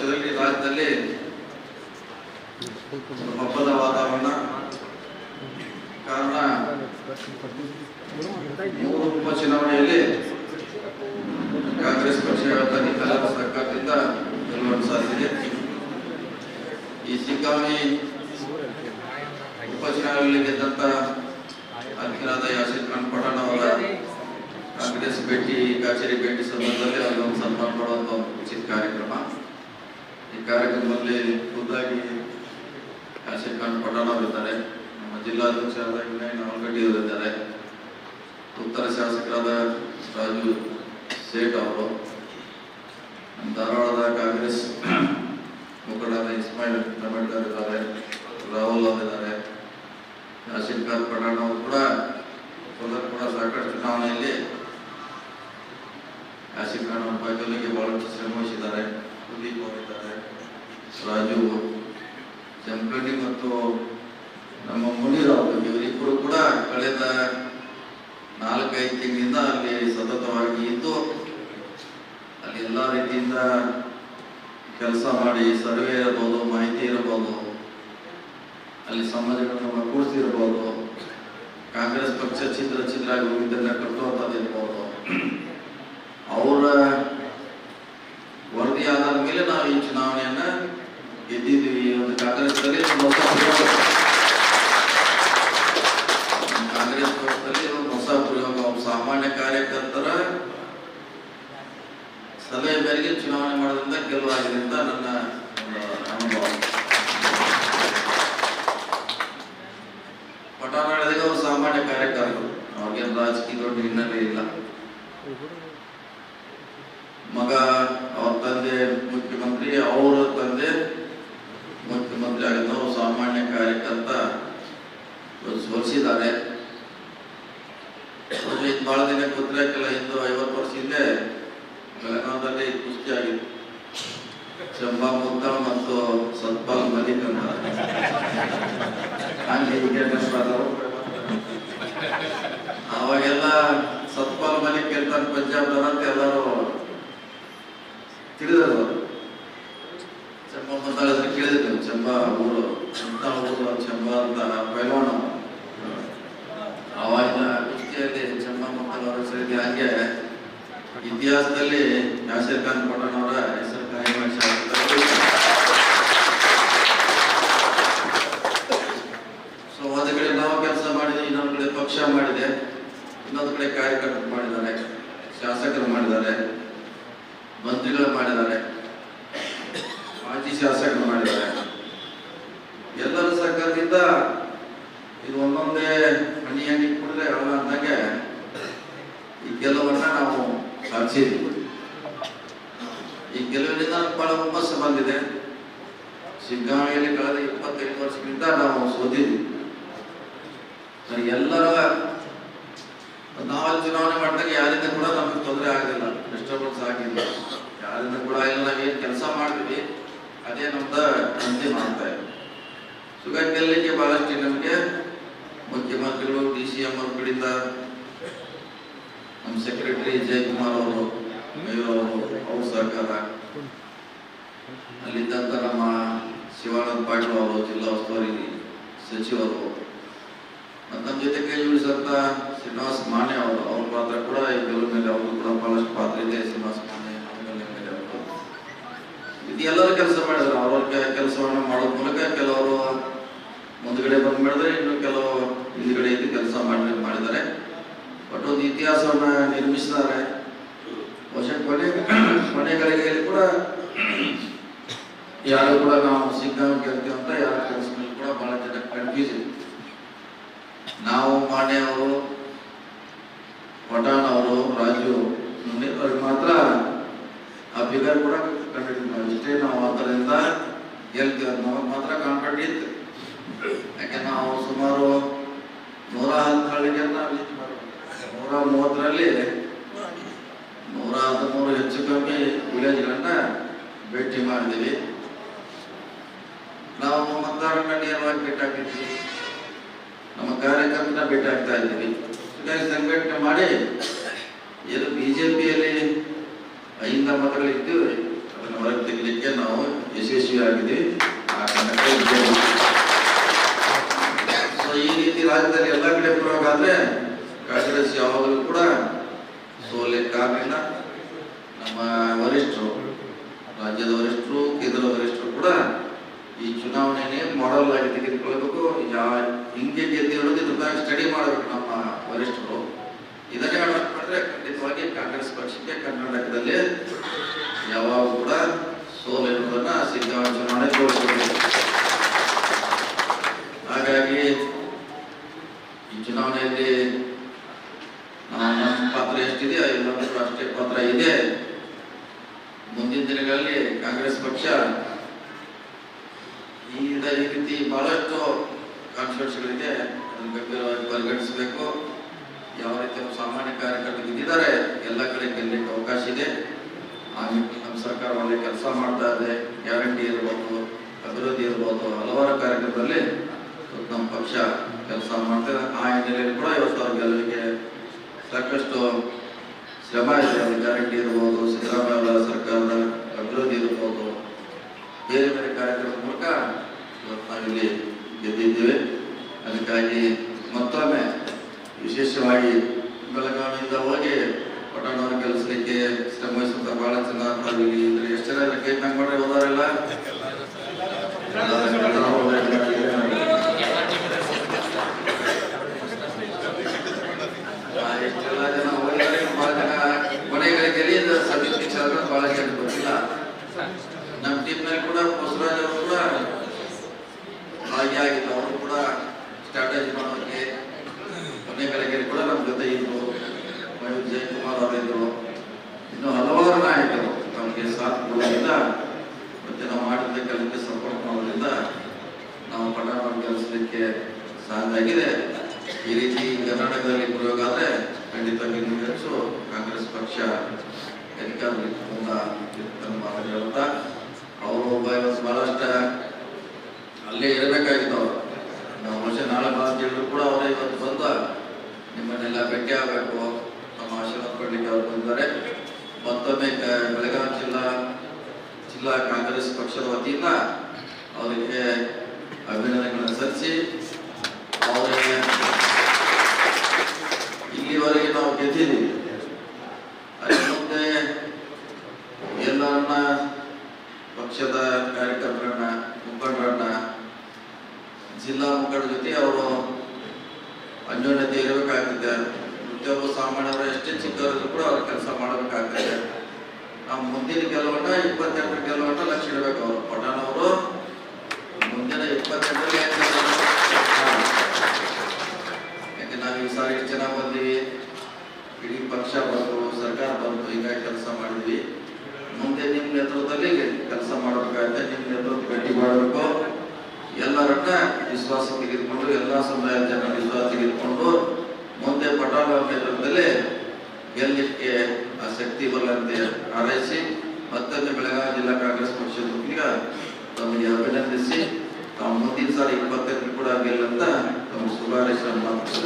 ಪಕ್ಷದಲ್ಲಿ ರಾಜ್ಯದಲ್ಲಿ ಹಬ್ಬದ ವಾತಾವರಣ. ಕಾರಣ, ಮೂರು ಉಪಚುನಾವಣೆಯಲ್ಲಿ ಕಾಂಗ್ರೆಸ್ ಪಕ್ಷ ಕಲಾಪ ಸರ್ಕಾರದಿಂದ ಗೆಲುವನ್ನು ಸಾಧಿಸಿದೆ ಈ ಸಿಗ್ಗಾಂವಿ ಉಪಚುನಾವಣೆಯಲ್ಲಿ ಗೆದ್ದಂತ ಅಧ್ಯಕ್ಷರಾದ ಯಾಸಿನ್ ಖಾನ್ ಪಠಾಣ ಅವರ ಕಾಂಗ್ರೆಸ್ ಭೇಟಿ, ಕಚೇರಿ ಭೇಟಿ ಸಂದರ್ಭದಲ್ಲಿ ಅವರನ್ನು ಸನ್ಮಾನ ಮಾಡುವಂತ ಒಂದು ಉಚಿತ ಕಾರ್ಯಕ್ರಮ. ಈ ಕಾರ್ಯಕ್ರಮದಲ್ಲಿ ಖುದ್ದಾಗಿ ಯಾಸಿರ್ ಖಾನ್ ಅವರಿದ್ದಾರೆ ನಮ್ಮ ಜಿಲ್ಲಾಧ್ಯಕ್ಷರಾದ ವಿನಯ್ ನಾಲ್ಗಡ್ಡಿ ಅವರು ಇದ್ದಾರೆ. ಉತ್ತರ ಶಾಸಕರಾದ ರಾಜು ಸೇಠ್ ಅವರು. ಧಾರವಾಡದ ಕಾಂಗ್ರೆಸ್ ಮುಖಂಡರಾದ ಇಸ್ಮಾಯಿಲ್ ಅಂಬೇಡ್ಕರ್ ಇದ್ದಾರೆ. ರಾಹುಲ್ ಅವರು ಇದ್ದಾರೆ. ಯಾಸಿನ್ ಖಾನ್ ಪಠಾಣ್ ಅವರು ಕೂಡ ಕೂಡ ಸಾಕಷ್ಟು ಚುನಾವಣೆಯಲ್ಲಿ ಯಾಸಿನ್ ಖಾನ್ ಅವರ ಬಹಳಷ್ಟು ಶ್ರಮ ಅವರಿದ್ದಾರೆ ರಾಜು ಜಂಪಳ್ಳಿ ಮತ್ತು ನಮ್ಮ ಮುನಿರಾವ್ ಇವರಿಬ್ಬರು ಕೂಡ ಕಳೆದ ನಾಲ್ಕೈದು ತಿಂಗಳಿಂದ ಅಲ್ಲಿ ಸತತವಾಗಿ ಇದ್ದು, ಅಲ್ಲಿ ಎಲ್ಲ ರೀತಿಯಿಂದ ಕೆಲಸ ಮಾಡಿ ಸರ್ವೆ ಇರಬಹುದು ಮಾಹಿತಿ ಇರಬಹುದು ಅಲ್ಲಿ ಸಮಾಜಗಳನ್ನು ಒಗ್ಗೂಡಿಸಿರ್ಬೋದು ಕಾಂಗ್ರೆಸ್ ಪಕ್ಷ ಚಿತ್ರ ಚಿತ್ರ ಹೋಗಿದ್ದನ್ನ ಕಟ್ಟುವಂಥದ್ದು ಇರ್ಬೋದು. ಅವರ ವರದಿ ಆಧಾರದ ಮೇಲೆ ನಾವು ಈ ಚುನಾವಣೆಯನ್ನ ಗೆದ್ದಿದ್ವಿ ಒಂದು ಕಾಂಗ್ರೆಸ್ನಲ್ಲಿ ಒಂದು ಹೊಸ ಪ್ರಯೋಗ ಪಕ್ಷದಲ್ಲಿ ಒಂದು ಹೊಸ ಪ್ರಯೋಗ ಸಾಮಾನ್ಯ ಕಾರ್ಯಕರ್ತರ ಸಲಹೆ ಮೇರೆಗೆ ಚುನಾವಣೆ ಮಾಡೋದ್ರಿಂದ ಗೆಲ್ಲುವಾಗಿದೆ ಅಂತ ನನ್ನ ಅನುಭವ. ಪಟಾಣಿಗೆ ಅವರು ಸಾಮಾನ್ಯ ಕಾರ್ಯಕರ್ತರು. ಅವ್ರಿಗೇನು ರಾಜಕೀಯ ದೊಡ್ಡ ಹಿನ್ನೆಲೆ ಇಲ್ಲ. ಮಗ, ಅವ್ರ ತಂದೆ ಮುಖ್ಯಮಂತ್ರಿ, ಅವರ ತಂದೆ ಮುಖ್ಯಮಂತ್ರಿ ಆಗಿದ್ದವರು ಸಾಮಾನ್ಯ ಕಾರ್ಯಕರ್ತ ಸೋಲಿಸಿದ್ದಾರೆ ಇದು ಬಹಳ ದಿನ ಗೊತ್ತಿರಕ್ಕಿಲ್ಲ ಇಂದು ಐವತ್ತು ವರ್ಷ ಹಿಂದೆ ಬೆಳಗಾವದಲ್ಲಿ ಕುಸ್ತಿ ಆಗಿತ್ತು. ಚಂಬಾ ಮುದ್ದ ಮತ್ತು ಸತ್ಪಾಲ್ ಮಲಿಕ್ ಅಂತ ಹಂಗೆ ಹೀಗೆ. ಅವಾಗೆಲ್ಲ ಸತ್ಪಾಲ್ ಮಲಿಕ್ ಇರ್ತಾನೆ ಪಂಜಾಬ್ದವ ಅಂತ ಎಲ್ಲರೂ ತಿಳಿದರು ಚಂಬಾ ಮುದ್ದಾಳ ಕೇಳಿದ್ರು ಚಂಬಾ ಊರು ಅಂತ ಊರು ಚಂಬಾ ಅಂತ ಅವ. ಅವಾಗಿನ ಕುಸ್ತಿಯಲ್ಲಿ ಚಂಬಾ ಮುದ್ದಾಳ ಅವರ ಹೆಸರಿದೆ ಹಂಗೆ ಇತಿಹಾಸದಲ್ಲಿ ಯಾಸಿರ್ ಖಾನ್ ಪಠಾಣ್ ಅವರ ಹೆಸರು ಕಾಯಂ ಸೊ ಒಂದು ಕಡೆ ನಾವು ಕೆಲಸ ಮಾಡಿದೆ ಇನ್ನೊಂದು ಕಡೆ ಪಕ್ಷ ಮಾಡಿದೆ. ಇನ್ನೊಂದು ಕಡೆ ಕಾರ್ಯಕರ್ತರು ಮಾಡಿದ್ದಾರೆ, ಶಾಸಕರು ಮಾಡಿದ್ದಾರೆ, ಮಂತ್ರಿಗಳು ಮಾಡಿದ್ದಾರೆ ಮಾಜಿ ಶಾಸಕರು ಮಾಡಿದ್ದಾರೆ ಎಲ್ಲರ ಸರ್ಕಾರದಿಂದ ಇದು ಒಂದೊಂದೇ ಹನಿ ಹನಿ ಕುಡಿದ್ರೆ ಅಲ್ಲ ಅಂದಂಗೆ ಈ ಗೆಲುವನ್ನ ನಾವು ಸಾಧಿಸಿದ್ವಿ ಈ ಗೆಲುವಿನಿಂದ ನಮ್ಗೆ ಬಹಳ ಹುಮ್ಮಸ್ಸು ಬಂದಿದೆ. ಶಿಗ್ಗಾಂವಿಯಲ್ಲಿ ಕಳೆದ ಇಪ್ಪತ್ತೈದು ವರ್ಷಕ್ಕಿಂತ ನಾವು ಸೋತಿದ್ವಿ. ಸರಿ, ಎಲ್ಲರ ನಾವಲ್ಲಿ ಚುನಾವಣೆ ಮಾಡಿದಾಗ ಯಾರಿಂದ ಕೂಡ ನಮಗೆ ತೊಂದರೆ ಆಗಿಲ್ಲ ಡಿಸ್ಟರ್ಬೆನ್ಸ್ ಆಗಿಲ್ಲ. ಯಾರಿಂದ ಕೂಡ ಇಲ್ಲ ನಾವೇನು ಕೆಲಸ ಮಾಡ್ತೀವಿ, ಅದೇ ನಮ್ದ ಅಂತಿಮ ಅಂತ ಸುಗ ಗೆಲ್ಲಲಿಕ್ಕೆ ಬಹಳಷ್ಟು ನಮಗೆ ಮುಖ್ಯಮಂತ್ರಿಗಳು, ಡಿ ಸಿ ಎಂ ಅವ್ರ ಕಡೆಯಿಂದ ನಮ್ಮ ಸೆಕ್ರೆಟರಿ ಜಯಕುಮಾರ್ ಅವರು, ಮೇಯರ್ ಅವರು, ಅವ್ರ ಸಹಕಾರ ಅಲ್ಲಿದ್ದಂಥ ನಮ್ಮ ಶಿವಾನಂದ ಪಾಟೀಲ್ ಅವರು, ಜಿಲ್ಲಾ ಉಸ್ತುವಾರಿ ಸಚಿವರು. ಮತ್ತು ನಮ್ಮ ಜೊತೆ ಕೈ ಜೋಡಿಸಂತ ಶ್ರೀನಿವಾಸ ಮಾನ್ಯ ಅವರು. ಅವ್ರ ಪಾತ್ರ ಕೂಡ ಈ ಬೆಲ್ಲ ಮೇಲೆ ಅವರು ಕೂಡ ಬಹಳಷ್ಟು ಪಾತ್ರ ಇದೆ. ಶ್ರೀನಿವಾಸ್ ಮಾನ್ಯ ಮೇಲೆ ಅವರು ಇದು ಎಲ್ಲರೂ ಕೆಲಸ ಮಾಡಿದ್ರು. ಅವ್ರವ್ರ ಕೆಲಸವನ್ನು ಮಾಡೋ ಮೂಲಕ ಕೆಲವರು ಮುಂದ್ಗಡೆ ಬಂದು ಇನ್ನು ಕೆಲವು ಹಿಂದ್ಗಡೆ ಇದ್ದು ಕೆಲಸ ಮಾಡಿ ಮಾಡಿದ್ದಾರೆ. ಬಟ್ ಒಂದು ಇತಿಹಾಸವನ್ನ ನಿರ್ಮಿಸಿದ್ದಾರೆ. ವರ್ಷ ಕೊನೆ ಕೊನೆ ಕೂಡ ಯಾರು ಕೂಡ ನಾವು ಸಿಗ್ಗಾಂವ್ ಗೆಲ್ತೀವಿ ಅಂತ ಯಾರು ಕೆಲಸದಲ್ಲಿ ಕೂಡ ಬಹಳ ಜನ ಕನ್ಫ್ಯೂಸ್ ಇದೆ ನಾವು ಮಾನ್ಯ ಅವರು, ಪಠಾಣ್ ಅವರು, ರಾಜು ಮಾತ್ರ ಆ ಫಿಗರ್ ಕೂಡ ಕಂಡಿದ್ದೀವಿ ಇಷ್ಟೇ ನಾವು ಅದರಿಂದ ಗೆಲ್ತೀವಿ ನಮಗೆ ಮಾತ್ರ ಕಾನ್ಫಿಡೆಂಟ್ ಇತ್ತು. ಯಾಕೆ ನಾವು ಸುಮಾರು ನೂರ ಮಾಡ್ಬೇಕು. ನೂರ ಮೂವತ್ತರಲ್ಲಿ ನೂರ ಹದಿಮೂರು ಹೆಚ್ಚು ಕಮ್ಮಿ ವಿಲೇಜ್ಗಳನ್ನ ಭೇಟಿ ಮಾಡಿದ್ದೀವಿ ನಾವು ಮತದಾರರನ್ನ ನೇರವಾಗಿ ಭೇಟಾಗಿದ್ವಿ ನಮ್ಮ ಕಾರ್ಯಕರ್ತನ ಭೇಟಾಗ್ತಾ ಇದ್ವಿ ಇದ್ದೀವಿ. ಹೀಗಾಗಿ ಸಂಘಟನೆ ಮಾಡಿ ಏನು ಬಿಜೆಪಿಯಲ್ಲಿ ಐಂದ ಮತಗಳಿದ್ದು ಅದನ್ನು ಹೊರಗೆ ತೆಗಲಿಕ್ಕೆ ನಾವು ಯಶಸ್ವಿಯಾಗಿದ್ದೀವಿ ಆ ಸೊ ಈ ರೀತಿ ರಾಜ್ಯದಲ್ಲಿ ಎಲ್ಲ ಕಡೆ ಪ್ರಯೋಗ ಆದ್ರೆ, ಕಾಂಗ್ರೆಸ್ ಯಾವಾಗಲೂ ಕೂಡ ಸೋಲಿಕ್ಕಾಗಲಿಲ್ಲ ನಮ್ಮ ವರಿಷ್ಠರು, ರಾಜ್ಯದ ವರಿಷ್ಠರು, ಕೇಂದ್ರದ ವರಿಷ್ಠರು ಕೂಡ ಈ ಚುನಾವಣೆನೇ ಮಾಡಲ್ ಆಗಿ ತೆಗೆದುಕೊಳ್ಬೇಕು ಯಾ, ಹಿಂಗೆ ಗೆದ್ದಿರೋದು ಇದನ್ನ ಸ್ಟಡಿ ಮಾಡಬೇಕು ನಮ್ಮ ವರಿಷ್ಠರು. ಇದನ್ನೇ ಅಡಾಪ್ಟ್ ಮಾಡಿದ್ರೆ ಖಂಡಿತವಾಗಿ ಕಾಂಗ್ರೆಸ್ ಪಕ್ಷಕ್ಕೆ ಕರ್ನಾಟಕದಲ್ಲಿ ಯಾವಾಗ ಕೂಡ ಸೋಲು ಸಿದ್ದರಾಮಯ್ಯ ಚುನಾವಣೆ ತೋರಿಸಬೇಕು ಹಾಗಾಗಿ ಈ ಚುನಾವಣೆಯಲ್ಲಿ ನಾವು ನಮ್ಮ ಪಾತ್ರ ಎಷ್ಟಿದೆ ಎಲ್ಲರೂ ಅಷ್ಟೇ ಪಾತ್ರ ಇದೆ. ಮುಂದಿನ ದಿನಗಳಲ್ಲಿ ಕಾಂಗ್ರೆಸ್ ಪಕ್ಷ ಈ ಈ ರೀತಿ ಬಹಳಷ್ಟು ಕಾನ್ಸ್ಟಿಟ್ಯೂನ್ಸಿಗಳಿಗೆ ಅದನ್ನು ಗಂಭೀರವಾಗಿ ಪರಿಗಣಿಸಬೇಕು. ಯಾವ ರೀತಿ ಸಾಮಾನ್ಯ ಕಾರ್ಯಕರ್ತರು ಇದ್ದಿದ್ದಾರೆ, ಎಲ್ಲ ಕಡೆ ಗೆಲ್ಲಲಿಕ್ಕೆ ಅವಕಾಶ ಇದೆ. ನಮ್ಮ ಸರ್ಕಾರ ಒಳ್ಳೆ ಕೆಲಸ ಮಾಡ್ತಾ ಇದೆ. ಗ್ಯಾರಂಟಿ ಇರ್ಬೋದು, ಅಭಿವೃದ್ಧಿ ಇರ್ಬೋದು, ಹಲವಾರು ಕಾರ್ಯಕ್ರಮದಲ್ಲಿ ನಮ್ಮ ಪಕ್ಷ ಕೆಲಸ ಮಾಡ್ತಾರೆ ಆ ಹಿನ್ನೆಲೆಯಲ್ಲಿ ಕೂಡ ಇವತ್ತು ಅವ್ರ ಗೆಲುವಿಗೆ ಸಾಕಷ್ಟು ಶ್ರಮ ಇದೆ. ಗ್ಯಾರಂಟಿ ಇರ್ಬೋದು, ಸಿದ್ದರಾಮಯ್ಯ ಸರ್ಕಾರದ ಅಭಿವೃದ್ಧಿ ಇರ್ಬೋದು. ಬೇರೆ ಬೇರೆ ಕಾರ್ಯಕ್ರಮದ ಮೂಲಕ ಇವತ್ತು ನಾವಿಲ್ಲಿ ಗೆದ್ದಿದ್ದೇವೆ. ಅದಕ್ಕಾಗಿ ಮತ್ತೊಮ್ಮೆ ವಿಶೇಷವಾಗಿ ಬೆಳಗಾವಿಯಿಂದ ಹೋಗಿ ಪಟ್ಟಣವನ್ನು ಕೆಲಸಕ್ಕೆ ಶ್ರಮಿಸುತ್ತ ಬಹಳ ಚೆನ್ನಾಗಿ ಎಷ್ಟು ಜನ ಕೈ ಮ್ಯಾಗ್ ಮಾಡ್ರೆ ಹೋದಾರೆಲ್ಲ ಆ, ಎಷ್ಟೆಲ್ಲ ಜನ ಹೋಗಿದ್ದಾರೆ ಬಹಳ ಜನ ಕೊನೆಗಳಿಗೆ ಇದು ಸಮಿತಿ ಚಾಲನೆ ಬಹಳ ಜನ ಗೊತ್ತಿಲ್ಲ ನಮ್ಮ ಟೀಮ್ನಲ್ಲಿ ಕೂಡ ಬಸವರಾಜ್ ಅವರು ಕೂಡ ಭಾಗಿಯಾಗಿದ್ದು ಅವರು ಕೂಡ ಸ್ಟ್ರಾಟಜಿ ಮಾಡೋಕ್ಕೆ ಕೊನೆಗಳಿಗೆ ಕೂಡ ನಮ್ಮ ಜೊತೆ ಇದ್ರು ಮಯೂರ್ ಜಯಕುಮಾರ್ ಅವರಿದ್ರು ಇನ್ನು ಹಲವಾರು ನಾಯಕರು ನಮಗೆ ಸಾಥ್ ಕೊಡೋದ್ರಿಂದ ಮತ್ತೆ ನಾವು ಮಾಡಿದ ಕೆಲಸಕ್ಕೆ ಸಪೋರ್ಟ್ ಮಾಡೋದ್ರಿಂದ ನಾವು ಪಟ್ಟಣವನ್ನು ಗೆಲ್ಲಿಸಲಿಕ್ಕೆ ಆಗಿದೆ. ಈ ರೀತಿ ಕರ್ನಾಟಕದಲ್ಲಿ ಪ್ರಯೋಗ ಆದರೆ ಖಂಡಿತ ಇನ್ನೂ ಹೆಚ್ಚು ಕಾಂಗ್ರೆಸ್ ಪಕ್ಷ ಹೇಳ್ತಾ, ಅವರು ಒಬ್ಬ ಬಹಳಷ್ಟ ಅಲ್ಲೇ ಇರಬೇಕಾಗಿತ್ತು ಅವರು. ನಾವು ವರ್ಷ ನಾಳೆ ಹೇಳಿದ್ರು ಕೂಡ ಅವರೇ ಇವತ್ತು ಬಂದ, ನಿಮ್ಮನ್ನೆಲ್ಲ ಭೇಟಿ ಆಗಬೇಕು ನಮ್ಮ ಆಶೀರ್ವಾದ ಕೊಡಲಿಕ್ಕೆ ಅವರು ಬಂದಿದ್ದಾರೆ. ಮತ್ತೊಮ್ಮೆ ಬೆಳಗಾವಿ ಜಿಲ್ಲಾ ಜಿಲ್ಲಾ ಕಾಂಗ್ರೆಸ್ ಪಕ್ಷದ ವತಿಯಿಂದ ಅವರಿಗೆ ಅಭಿನಂದನೆಗಳನ್ನು ಸಲ್ಲಿಸಿ ಅವರಿಗೆ ಇಲ್ಲಿವರೆಗೆ ನಾವು ಗೆದ್ದಿದ್ದೀವಿ ಮುಂದೆ ಎಲ್ಲರನ್ನ ಪಕ್ಷದ ಕಾರ್ಯಕರ್ತರನ್ನ ಮುಖಂಡರನ್ನ ಜಿಲ್ಲಾ ಮುಖಂಡರ ಜೊತೆ ಅವರು ಅನ್ಯೋನ್ಯತೆ ಇರಬೇಕಾಗ್ತದೆ ಪ್ರತಿಯೊಬ್ಬ ಸಾಮಾನ್ಯರು ಎಷ್ಟೇ ಚಿಕ್ಕವರಿದ್ರು ಕೂಡ ಅವ್ರ ಕೆಲಸ ಮಾಡಬೇಕಾಗ್ತದೆ ನಾವು ಮುಂದಿನ ಗೆಲುವನ್ನ ಇಪ್ಪತ್ತೆಂಟರ ಗೆಲುವನ್ನ ಲಕ್ಷ ಇಡಬೇಕು ಅವರು ಪಠಾಣ್ ಇಪ್ಪತ್ತೆಂಟರಲ್ಲಿ ಯಾಕೆ ನಾವು ಈ ಸಾರಿ ಜನ ಬಂದೀವಿ ಇಡೀ ಪಕ್ಷ ಬಂತು ಸರ್ಕಾರ ಬಂತು ಹೀಗಾಗಿ ಕೆಲಸ ಮಾಡಿದ್ವಿ ಮುಂದೆ ನಿಮ್ಮ ನೇತೃತ್ವದಲ್ಲಿ ಕೆಲಸ ಮಾಡಬೇಕಾಗುತ್ತೆ ನಿಮ್ಮ ನೇತೃತ್ವ ಭೇಟಿ ಮಾಡಬೇಕು ಎಲ್ಲರನ್ನ ವಿಶ್ವಾಸ ತೆಗೆದುಕೊಂಡು ಎಲ್ಲ ಸಮುದಾಯದ ಜನ ವಿಶ್ವಾಸ ತೆಗೆದುಕೊಂಡು ಮುಂದೆ ಪಟಾಲ ನೇತೃತ್ವದಲ್ಲಿ ಗೆಲ್ಲಲಿಕ್ಕೆ ಆ ಶಕ್ತಿ ಬರಲಂತೆ ಹಾರೈಸಿ ಮತ್ತೊಮ್ಮೆ ಬೆಳಗಾವಿ ಜಿಲ್ಲಾ ಕಾಂಗ್ರೆಸ್ ಪಕ್ಷದ ತಮಗೆ ಅಭಿನಂದಿಸಿ ತಾವು ಮುಂದಿನ ಸಾರಿ ಇಪ್ಪತ್ತೈದು ಕೂಡ ಗೆಲ್ಲಂತ ತಮ್ಮ ಶುಭಾರೈಸಿ ಮಾತು